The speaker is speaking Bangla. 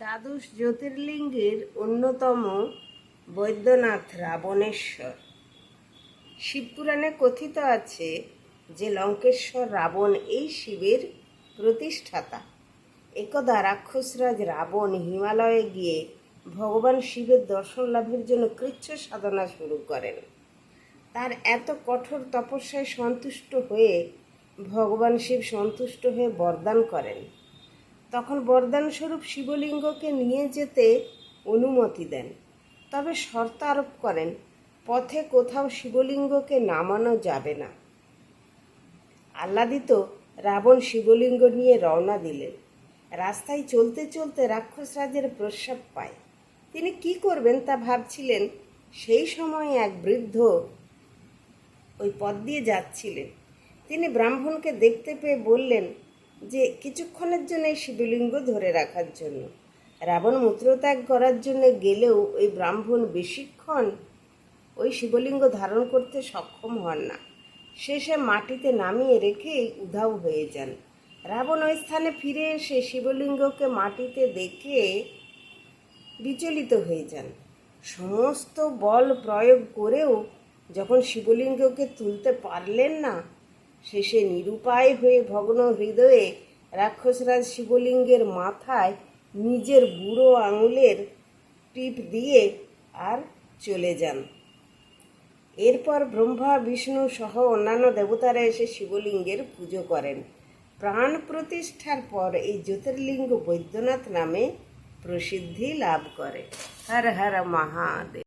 দ্বাদশ জ্যোতির্লিঙ্গের অন্যতম বৈদ্যনাথ রাবণেশ্বর। শিবপুরাণে কথিত আছে যে লঙ্কেশ্বর রাবণ এই শিবের প্রতিষ্ঠাতা। একদা রাক্ষসরাজ রাবণ হিমালয়ে গিয়ে ভগবান শিবের দর্শন লাভের জন্য কৃচ্ছ সাধনা শুরু করেন। তার এত কঠোর তপস্যায় সন্তুষ্ট হয়ে ভগবান শিব সন্তুষ্ট হয়ে বরদান করেন। তখন বরদান স্বরূপ শিবলিঙ্গকে নিয়ে যেতে অনুমতি দেন। তবে শর্ত আরোপ করেন, পথে কোথাও শিবলিঙ্গকে নামানো যাবে না। আহ্লাদিত রাবণ শিবলিঙ্গ নিয়ে রওনা দিলেন। রাস্তায় চলতে চলতে রাক্ষস রাজের প্রস্রাব পায়। তিনি কি করবেন তা ভাবছিলেন। সেই সময় এক বৃদ্ধ ওই পথ দিয়ে যাচ্ছিলেন। তিনি ব্রাহ্মণকে দেখতে পেয়ে বললেন যে কিছুক্ষণের জন্য এই শিবলিঙ্গ ধরে রাখার জন্য। রাবণ মূত্রত্যাগ করার জন্য গেলেও ওই ব্রাহ্মণ বেশিক্ষণ ওই শিবলিঙ্গ ধারণ করতে সক্ষম হন না। শেষে মাটিতে নামিয়ে রেখেই উধাও হয়ে যান। রাবণ ওই স্থানে ফিরে এসে শিবলিঙ্গকে মাটিতে দেখে বিচলিত হয়ে যান। সমস্ত বল প্রয়োগ করেও যখন শিবলিঙ্গকে তুলতে পারলেন না শেষে নিরুপায় হয়ে ভগ্ন হৃদয়ে রাক্ষসরাজ শিবলিঙ্গের মাথায় নিজের বুড়ো আঙুলের টিপ দিয়ে আর চলে যান। এরপর ব্রহ্মা, বিষ্ণু সহ অন্যান্য দেবতারা এসে শিবলিঙ্গের পুজো করেন। প্রাণ প্রতিষ্ঠার পর এই জ্যোতির্লিঙ্গ বৈদ্যনাথ নামে প্রসিদ্ধি লাভ করে। হর হর মহাদেব।